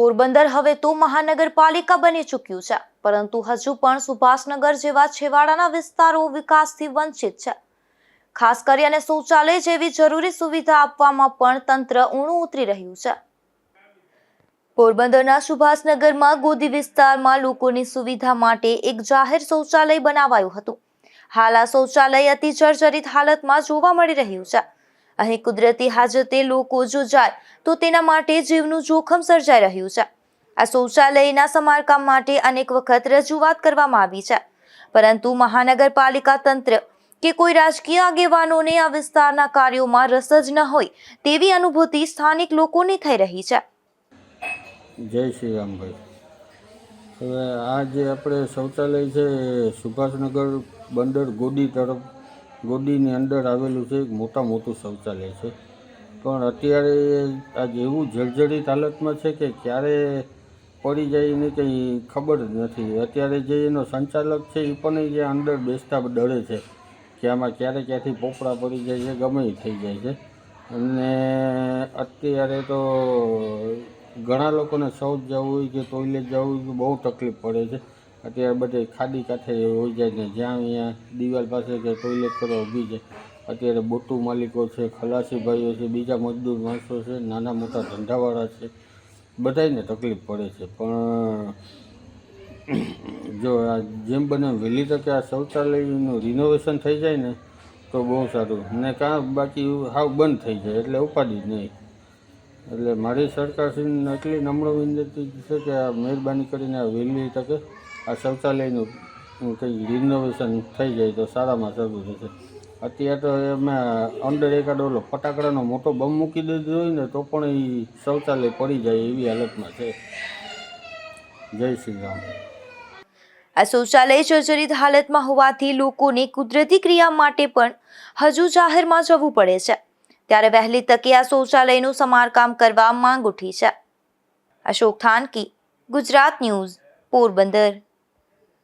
પોરબંદર હવે તો મહાનગરપાલિકા બની ચૂક્યું છે, પરંતુ હજુ પણ સુભાષનગર જેવા છેવાડાના વિસ્તારો વિકાસથી વંચિત છે. ખાસ કરી અને શૌચાલય જેવી જરૂરી સુવિધા આપવામાં પણ તંત્ર ઊણું ઉતરી રહ્યું છે. પોરબંદરના સુભાષનગરમાં ગોદી વિસ્તારમાં લોકોની સુવિધા માટે એક જાહેર શૌચાલય બનાવાયું હતું. હાલ આ શૌચાલય અતિ જર્જરિત હાલતમાં જોવા મળી રહ્યું છે. અહીં કુદરતી હાજતે લોકો જો જાય તો તેના માટે જીવનું જોખમ સર્જાઈ રહ્યું છે. આ શૌચાલયના સમારકામ માટે અનેક વખત રજૂઆત કરવામાં આવી છે. પરંતુ મહાનગરપાલિકા તંત્ર કે કોઈ રાજકીય આગેવાનોને આ વિસ્તારના કાર્યોમાં રસ જ ન હોય તેવી અનુભૂતિ સ્થાનિક લોકોની થઈ રહી છે. જય શ્રી રામભાઈ હવે આ જે આપણે શૌચાલય છે સુભાષનગર બંદર ગોડી તરફ ગોડીની અંદર આવેલું છે, એક મોટા મોટું શૌચાલય છે. પણ અત્યારે આ જેવું જર્જરિત હાલતમાં છે કે ક્યારે પડી જાય એની કંઈ ખબર જ નથી. અત્યારે જે એનો સંચાલક છે, એ પણ જે અંદર બેસતા ડરે છે કે આમાં ક્યારે ક્યાંથી પોપડા પડી જાય છે, ગમે થઈ જાય છે. અને અત્યારે તો ઘણા લોકોને શૌચ જવું હોય કે ટોયલેટ જવું હોય બહુ તકલીફ પડે છે. અત્યારે બધે ખાડી કાંઠે હોઈ જાય ને જ્યાં અહીંયા દિવાલ પાસે કે ટોયલેટ કરવા ઊભી જાય. અત્યારે બોટુ માલિકો છે, ખલાસી ભાઈઓ છે, બીજા મજદૂર માણસો છે, નાના મોટા ધંધાવાળા છે. બધાયને તકલીફ પડે છે. પણ જો આ જેમ બને વહેલી તકે આ શૌચાલયનું રિનોવેશન થઈ જાય ને, તો બહુ સારું. ને કાં બાકી હાવ બંધ થઈ જાય, એટલે ઉપાડી જ નહીં. એટલે મારી સરકારશ્રીને એટલી નમ્ર વિનંતી છે કે આ મહેરબાની કરીને આ વહેલી તકે આ શૌચાલયનું કંઈ રિનોવેશન થઈ જાય તો સારામાં સારું રહેશે અત્યારે તો એમાં અંદર એકાદ ઓલો ફટાકડાનો મોટો બમ મૂકી દીધો હોય ને તો પણ એ શૌચાલય પડી જાય એવી હાલતમાં છે. જય શ્રી રામ. આ શૌચાલય જર્જરિત હાલતમાં હોવાથી લોકોને કુદરતી ક્રિયા માટે પણ હજુ જાહેરમાં જવું પડે છે. ત્યારે વહેલી તકે આ શૌચાલયનું સમારકામ કરવા માંગ ઉઠી છે. અશોક થાનકી, ગુજરાત ન્યૂઝ, પોરબંદર.